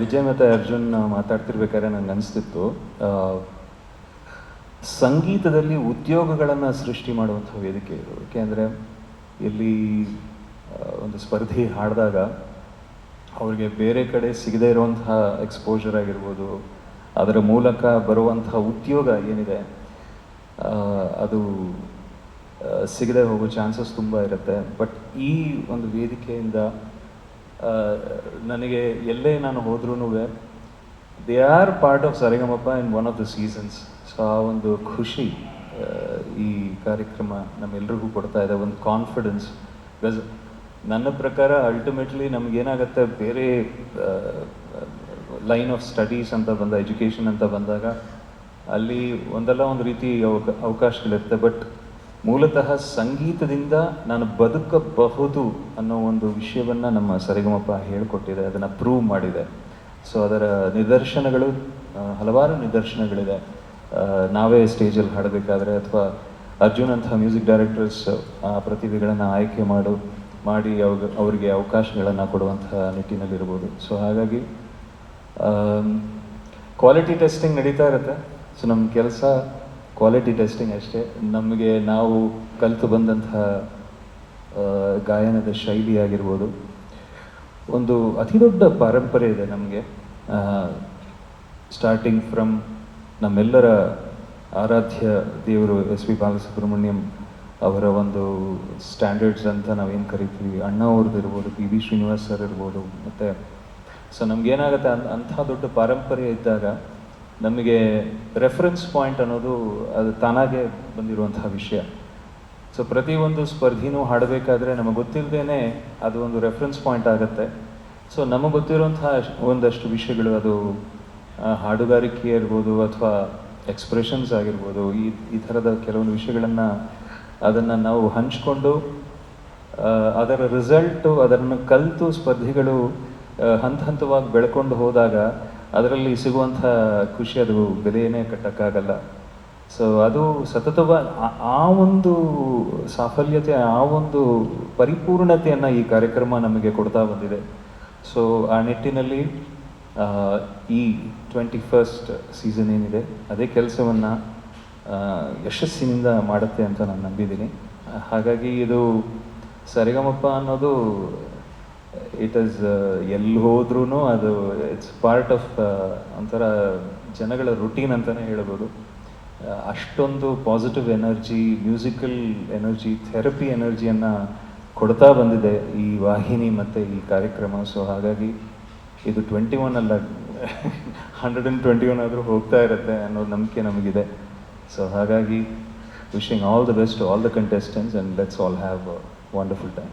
ವಿಜಯ್ ಮತ್ತು ಅರ್ಜುನ್ ಮಾತಾಡ್ತಿರ್ಬೇಕಾದ್ರೆ ನಂಗೆ ಅನಿಸ್ತಿತ್ತು. ಸಂಗೀತದಲ್ಲಿ ಉದ್ಯೋಗಗಳನ್ನು ಸೃಷ್ಟಿ ಮಾಡುವಂಥ ವೇದಿಕೆ ಇದು. ಏಕೆಂದರೆ ಇಲ್ಲಿ ಒಂದು ಸ್ಪರ್ಧೆ ಹಾಡಿದಾಗ ಅವ್ರಿಗೆ ಬೇರೆ ಕಡೆ ಸಿಗದೇ ಇರುವಂತಹ ಎಕ್ಸ್ಪೋಜರ್ ಆಗಿರ್ಬೋದು, ಅದರ ಮೂಲಕ ಬರುವಂತಹ ಉದ್ಯೋಗ ಏನಿದೆ ಅದು ಸಿಗದೆ ಹೋಗೋ ಚಾನ್ಸಸ್ ತುಂಬ ಇರುತ್ತೆ. ಬಟ್ ಈ ಒಂದು ವೇದಿಕೆಯಿಂದ ನನಗೆ ಎಲ್ಲೇ ನಾನು ಹೋದ್ರೂ they are part of Sarigamapa in one of the seasons so ಆ ಒಂದು ಖುಷಿ ಈ ಕಾರ್ಯಕ್ರಮ ನಮ್ಮೆಲ್ರಿಗೂ ಕೊಡ್ತಾ ಇದೆ, ಒಂದು ಕಾನ್ಫಿಡೆನ್ಸ್ ಬಿಕಾಸ್ ನನ್ನ ಪ್ರಕಾರ ಅಲ್ಟಿಮೇಟ್ಲಿ ನಮಗೇನಾಗುತ್ತೆ ಬೇರೆ ಲೈನ್ ಆಫ್ ಸ್ಟಡೀಸ್ ಅಂತ ಬಂದ ಎಜುಕೇಷನ್ ಅಂತ ಬಂದಾಗ ಅಲ್ಲಿ ಒಂದಲ್ಲ ಒಂದು ರೀತಿ ಅವಕ, ಅವಕಾಶಗಳಿರುತ್ತೆ. ಬಟ್ ಮೂಲತಃ ಸಂಗೀತದಿಂದ ನಾನು ಬದುಕಬಹುದು ಅನ್ನೋ ಒಂದು ವಿಷಯವನ್ನು ನಮ್ಮ ಸರಿಗಮಪ್ಪ ಹೇಳಿಕೊಟ್ಟಿದೆ ಅದನ್ನು ಪ್ರೂವ್ ಮಾಡಿದೆ ಸೊ ಅದರ ನಿದರ್ಶನಗಳು ಹಲವಾರು ನಿದರ್ಶನಗಳಿದೆ. ನಾವೇ ಸ್ಟೇಜಲ್ಲಿ ಹಾಡಬೇಕಾದ್ರೆ ಅಥವಾ ಅರ್ಜುನ್ ಅಂತಹ ಮ್ಯೂಸಿಕ್ ಡೈರೆಕ್ಟರ್ಸ್ ಆ, ಪ್ರತಿಭೆಗಳನ್ನು ಆಯ್ಕೆ ಮಾಡು, ಮಾಡಿ ಅವಾಗ ಅವರಿಗೆ ಅವಕಾಶಗಳನ್ನು ಕೊಡುವಂತಹ ನಿಟ್ಟಿನಲ್ಲಿರ್ಬೋದು. ಸೊ ಹಾಗಾಗಿ ಕ್ವಾಲಿಟಿ ಟೆಸ್ಟಿಂಗ್ ನಡೀತಾ ಇರುತ್ತೆ. ಸೊ ನಮ್ಮ ಕೆಲಸ ಕ್ವಾಲಿಟಿ ಟೆಸ್ಟಿಂಗ್ ಅಷ್ಟೇ. ನಮಗೆ ನಾವು ಕಲಿತು ಬಂದಂತಹ ಗಾಯನದ ಶೈಲಿ ಆಗಿರ್ಬೋದು ಒಂದು ಅತಿ ದೊಡ್ಡ ಪರಂಪರೆ ಇದೆ ನಮಗೆ. ಸ್ಟಾರ್ಟಿಂಗ್ ಫ್ರಮ್ ನಮ್ಮೆಲ್ಲರ ಆರಾಧ್ಯ ದೇವರು ಎಸ್ ಪಿ ಬಾಲಸುಬ್ರಹ್ಮಣ್ಯಂ ಅವರ ಒಂದು ಸ್ಟ್ಯಾಂಡರ್ಡ್ಸ್ ಅಂತ ನಾವೇನು ಕರಿತೀವಿ? ಅಣ್ಣ ಅವ್ರದ್ದು ಇರ್ಬೋದು, ಪಿ ವಿ ಶ್ರೀನಿವಾಸ್ ಸರ್ ಇರ್ಬೋದು, ಮತ್ತು ಸೊ ನಮ್ಗೇನಾಗುತ್ತೆ ಅಂತ ಅಂಥ ದೊಡ್ಡ ಪಾರಂಪರ್ಯ ಇದ್ದಾಗ ನಮಗೆ ರೆಫರೆನ್ಸ್ ಪಾಯಿಂಟ್ ಅನ್ನೋದು ಅದು ತಾನಾಗೆ ಬಂದಿರುವಂತಹ ವಿಷಯ. ಸೊ ಪ್ರತಿಯೊಂದು ಸ್ಪರ್ಧಿನೂ ಹಾಡಬೇಕಾದ್ರೆ ನಮಗೆ ಗೊತ್ತಿಲ್ಲದೇ ಅದು ಒಂದು ರೆಫರೆನ್ಸ್ ಪಾಯಿಂಟ್ ಆಗುತ್ತೆ. ಸೊ ನಮಗೆ ಗೊತ್ತಿರುವಂತಹ ಒಂದಷ್ಟು ವಿಷಯಗಳು ಅದು ಹಾಡುಗಾರಿಕೆ ಇರ್ಬೋದು ಅಥವಾ ಎಕ್ಸ್ಪ್ರೆಷನ್ಸ್ ಆಗಿರ್ಬೋದು, ಈ ಈ ಥರದ ಕೆಲವೊಂದು ವಿಷಯಗಳನ್ನು ಅದನ್ನು ನಾವು ಹಂಚ್ಕೊಂಡು ಅದರ ರಿಸಲ್ಟು ಅದನ್ನು ಕಲಿತು ಸ್ಪರ್ಧಿಗಳು ಹಂತ ಹಂತವಾಗಿ ಬೆಳ್ಕೊಂಡು ಹೋದಾಗ ಅದರಲ್ಲಿ ಸಿಗುವಂಥ ಖುಷಿ ಅದು ಬೆಲೆಯೇ ಕಟ್ಟೋಕ್ಕಾಗಲ್ಲ. ಸೊ ಅದು ಸತತವಾಗಿ ಆ- ಒಂದು ಸಾಫಲ್ಯತೆ, ಆ ಒಂದು ಪರಿಪೂರ್ಣತೆಯನ್ನು ಈ ಕಾರ್ಯಕ್ರಮ ನಮಗೆ ಕೊಡ್ತಾ ಬಂದಿದೆ. ಸೊ ಆ ನಿಟ್ಟಿನಲ್ಲಿ ಈ ಟ್ವೆಂಟಿ ಫಸ್ಟ್ ಸೀಸನ್ ಏನಿದೆ, ಅದೇ ಕೆಲಸವನ್ನು ಯಶಸ್ಸಿನಿಂದ ಮಾಡುತ್ತೆ ಅಂತ ನಾನು ನಂಬಿದ್ದೀನಿ. ಹಾಗಾಗಿ ಇದು ಸರಿಗಮಪ್ಪ ಅನ್ನೋದು ಇಟ್ ಇಸ್ ಎಲ್ಲಿ ಹೋದ್ರೂ ಅದು ಇಟ್ಸ್ ಪಾರ್ಟ್ ಆಫ್ ಒಂಥರ ಜನಗಳ ರುಟೀನ್ ಅಂತಲೇ ಹೇಳ್ಬೋದು. ಅಷ್ಟೊಂದು positive energy musical energy therapy ಎನರ್ಜಿಯನ್ನು ಕೊಡ್ತಾ ಬಂದಿದೆ ಈ ವಾಹಿನಿ ಮತ್ತು ಈ ಕಾರ್ಯಕ್ರಮ. ಸೊ ಹಾಗಾಗಿ ಇದು ಟ್ವೆಂಟಿ ಒನ್ ಅಲ್ಲ ಹಂಡ್ರೆಡ್ ಆ್ಯಂಡ್ ಟ್ವೆಂಟಿ ಒನ್ ಆದರೂ ಹೋಗ್ತಾ ಇರುತ್ತೆ ಅನ್ನೋ ನಂಬಿಕೆ ನಮಗಿದೆ. ಸೊ ಹಾಗಾಗಿ wishing all the best all the contestants and let's all have wonderful time